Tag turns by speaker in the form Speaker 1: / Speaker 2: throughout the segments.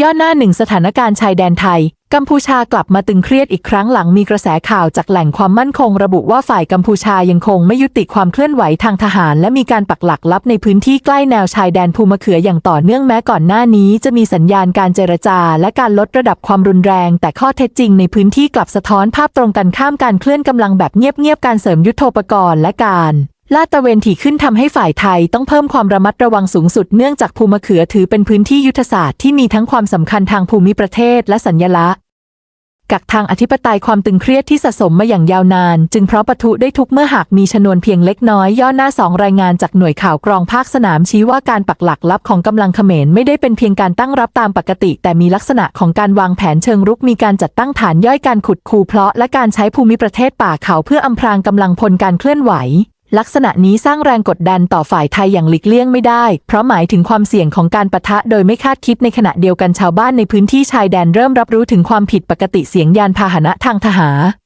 Speaker 1: ย่อหน้าหนึ่งสถานการณ์ชายแดนไทย กัมพูชากลับมาตึงเครียดอีกครั้งหลังมีกระแสข่าวจากแหล่งความมั่นคงระบุว่าฝ่ายกัมพูชายังคงไม่ยุติความเคลื่อนไหวทางทหาร และมีการปักหลักลับในพื้นที่ใกล้แนวชายแดนภูมะเขืออย่างต่อเนื่องแม้ก่อนหน้านี้ จะมีสัญญาณการเจรจา และการลดระดับความรุนแรง แต่ข้อเท็จจริงในพื้นที่กลับสะท้อนภาพตรงกันข้ามการเคลื่อนกำลังแบบเงียบๆการเสริมยุทโธปกรณ์และการ ลาดตะเวนถี่ขึ้นทำให้ฝ่ายไทยต้องเพิ่มความระมัดระวังสูงสุดเนื่องจากภูมะเขือถือเป็นพื้นที่ยุทธศาสตร์ที่มีทั้งความสำคัญทางภูมิประเทศและสัญลักษณ์กักทางอธิปไตยความตึงเครียดที่สะสมมาอย่างยาวนาน จึงเพราะปะทุได้ทุกเมื่อหากมีชนวนเพียงเล็กน้อยย่อหน้าสองรายงานจากหน่วยข่าวกรองภาคสนามชี้ว่าการปักหลักลับของกำลังเขมรไม่ได้เป็นเพียงการตั้งรับตามปกติ แต่มีลักษณะของการวางแผนเชิงรุกมีการจัดตั้งฐานย่อยการขุดคูเพลาะและการใช้ภูมิประเทศป่าเขาเพื่ออำพรางกำลังพลการเคลื่อนไหว ลักษณะนี้สร้างแรงกดดันต่อฝ่ายไทยอย่างหลีกเลี่ยงไม่ได้ เพราะหมายถึงความเสี่ยงของการปะทะโดยไม่คาดคิดในขณะเดียวกันชาวบ้านในพื้นที่ชายแดนเริ่มรับรู้ถึงความผิดปกติเสียงยานพาหนะทางทหาร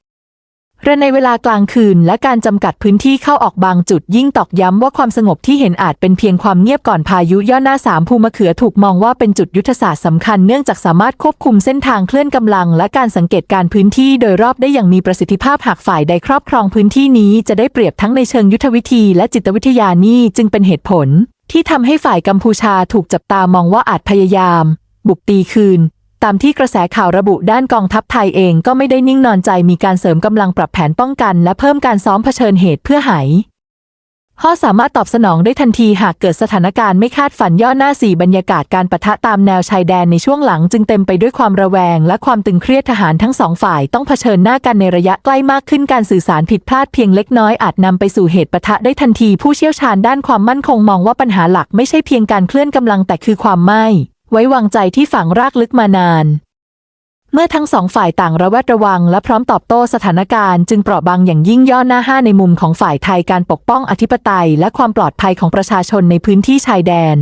Speaker 1: และในเวลากลางคืนและการจำกัดพื้นที่เข้าออกบางจุดยิ่งตอกย้ำว่าความสงบที่เห็นอาจเป็นเพียงความเงียบก่อนพายุย่อหน้าสามภูมะเขือถูกมองว่าเป็นจุดยุทธศาสตร์สำคัญเนื่องจากสามารถควบคุมเส้นทางเคลื่อนกำลัง และการสังเกตการพื้นที่โดยรอบได้อย่างมีประสิทธิภาพหากฝ่ายใดครอบครองพื้นที่นี้จะได้เปรียบทั้งในเชิงยุทธวิธีและจิตวิทยานี่จึงเป็นเหตุผล ที่ทำให้ฝ่ายกัมพูชาถูกจับตามองว่าอาจพยายาม บุกตีคืน ตามที่กระแสข่าวระบุด้านกองทัพไทยเองก็ไม่ได้นิ่งนอนใจมีการเสริมกำลังปรับแผนป้องกัน และเพิ่มการซ้อมเผชิญเหตุเพื่อหายข้อสามารถตอบสนองได้ทันทีหากเกิดสถานการณ์ไม่คาดฝันย่อหน้าสี่บรรยากาศการปะทะตามแนวชายแดนในช่วงหลังจึงเต็มไปด้วยความระแวง และความตึงเครียดทหารทั้งสองฝ่ายต้องเผชิญหน้ากันในระยะใกล้มากขึ้นการสื่อสารผิดพลาดเพียงเล็กน้อยอาจนำไปสู่เหตุปะทะได้ทันทีผู้เชี่ยวชาญด้านความมั่นคงมองว่าปัญหาหลักไม่ใช่เพียงการเคลื่อนกำลังแต่คือความไม่ ไว้วางใจที่ฝังรากลึกมานาน เมื่อทั้งสองฝ่ายต่างระแวดระวังและพร้อมตอบโต้สถานการณ์จึงเปราะบางอย่างยิ่งย่อหน้าห้าในมุมของฝ่ายไทยการปกป้องอธิปไตยและความปลอดภัยของประชาชนในพื้นที่ชายแดน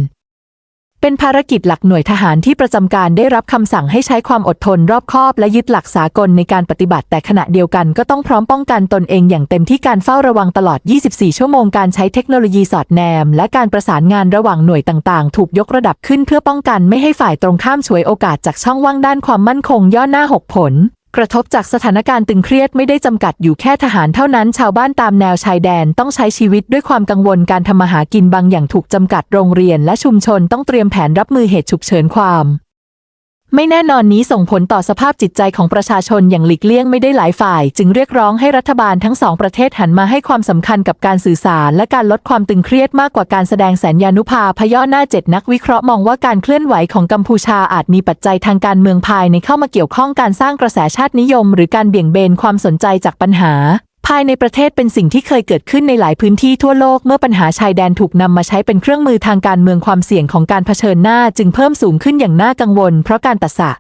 Speaker 1: เป็นภารกิจหลักหน่วยทหารที่ประจำการได้รับคำสั่งให้ใช้ความอดทนรอบคอบและยึดหลักสากลในการปฏิบัติ แต่ขณะเดียวกันก็ต้องพร้อมป้องกันตนเองอย่างเต็มที่การเฝ้าระวังตลอด 24 ชั่วโมงการใช้เทคโนโลยีสอดแนม และการประสานงานระหว่างหน่วยต่างๆ ถูกยกระดับขึ้นเพื่อป้องกันไม่ให้ฝ่ายตรงข้ามฉวยโอกาสจากช่องว่างด้านความมั่นคงย่อหน้าหกผล กระทบจากสถานการณ์ตึงเครียดไม่ได้จำกัดอยู่แค่ทหารเท่านั้นชาวบ้านตามแนวชายแดนต้องใช้ชีวิตด้วยความกังวลการทำมาหากินบางอย่างถูกจำกัดโรงเรียนและชุมชนต้องเตรียมแผนรับมือเหตุฉุกเฉินความ ไม่แน่นอนนี้ส่งผลต่อสภาพจิตใจของประชาชนอย่างหลีกเลี่ยงไม่ได้หลายฝ่าย จึงเรียกร้องให้รัฐบาลทั้งสองประเทศหันมาให้ความสำคัญกับการสื่อสารและการลดความตึงเครียดมากกว่าการแสดงแสนยานุภาพย่อหน้าเจ็ดนักวิเคราะห์มองว่าการเคลื่อนไหวของกัมพูชาอาจมีปัจจัยทางการเมืองภายในเข้ามาเกี่ยวข้องการสร้างกระแสชาตินิยม หรือการเบี่ยงเบนความสนใจจากปัญหา ภายในประเทศเป็นสิ่งที่เคยเกิดขึ้นในหลายพื้นที่ทั่วโลกเมื่อปัญหาชายแดนถูกนำมาใช้เป็นเครื่องมือทางการเมืองความเสี่ยงของการเผชิญหน้าจึงเพิ่มสูงขึ้นอย่างน่ากังวลเพราะการตัดสะ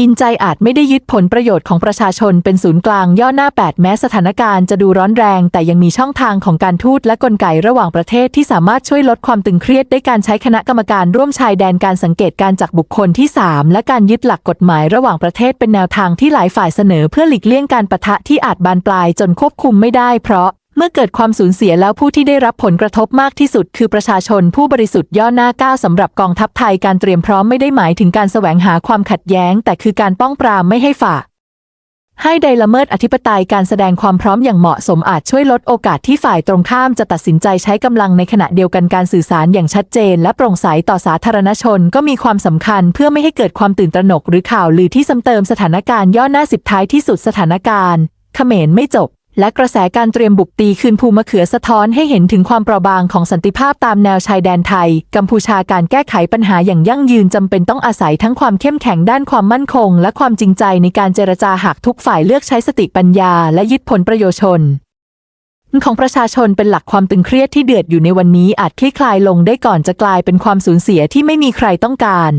Speaker 1: อินใจอาจไม่ได้ยึดผลประโยชน์ของประชาชนเป็นศูนย์กลางย่อหน้า 8 แม้สถานการณ์จะดูร้อนแรง แต่ยังมีช่องทางของการทูตและกลไกระหว่างประเทศที่สามารถช่วยลดความตึงเครียดได้การใช้คณะกรรมการร่วมชายแดนการสังเกตการจากบุคคลที่ 3 และการยึดหลักกฎหมายระหว่างประเทศเป็นแนวทางที่หลายฝ่ายเสนอเพื่อหลีกเลี่ยงการปะทะที่อาจบานปลายจนควบคุมไม่ได้เพราะ เมื่อเกิดความสูญเสียแล้วผู้ที่ได้รับผลกระทบมากที่สุด คือประชาชนผู้บริสุทธิ์ย่อหน้าก้าวสำหรับกองทัพไทยการเตรียมพร้อมไม่ได้หมายถึงการแสวงหาความขัดแย้ง แต่คือการป้องปรามไม่ให้ฝ่า ให้ใดละเมิดอธิปไตยการแสดงความพร้อมอย่างเหมาะสมอาจช่วยลดโอกาสที่ฝ่ายตรงข้ามจะตัดสินใจใช้กำลังในขณะเดียวกันการสื่อสารอย่างชัดเจน และโปร่งใสต่อสาธารณชนก็มีความสำคัญเพื่อไม่ให้เกิดความตื่นตระหนก หรือข่าวลือที่ซ้ำเติมสถานการณ์ย่อหน้าสิบท้ายที่สุดสถานการณ์เขมรไม่จบ และกระแสการเตรียมบุกตีคืนภูมะเขือสะท้อนให้เห็นถึงความเปราะบางของสันติภาพตามแนวชายแดนไทย กัมพูชาการแก้ไขปัญหาอย่างยั่งยืนจำเป็นต้องอาศัยทั้งความเข้มแข็งด้านความมั่นคง และความจริงใจในการเจรจาหากทุกฝ่ายเลือกใช้สติปัญญา และยึดผลประโยชน์ชนของประชาชนเป็นหลักความตึงเครียดที่เดือดอยู่ในวันนี้อาจคลี่คลายลงได้ก่อนจะกลายเป็นความสูญเสียที่ไม่มีใครต้องการ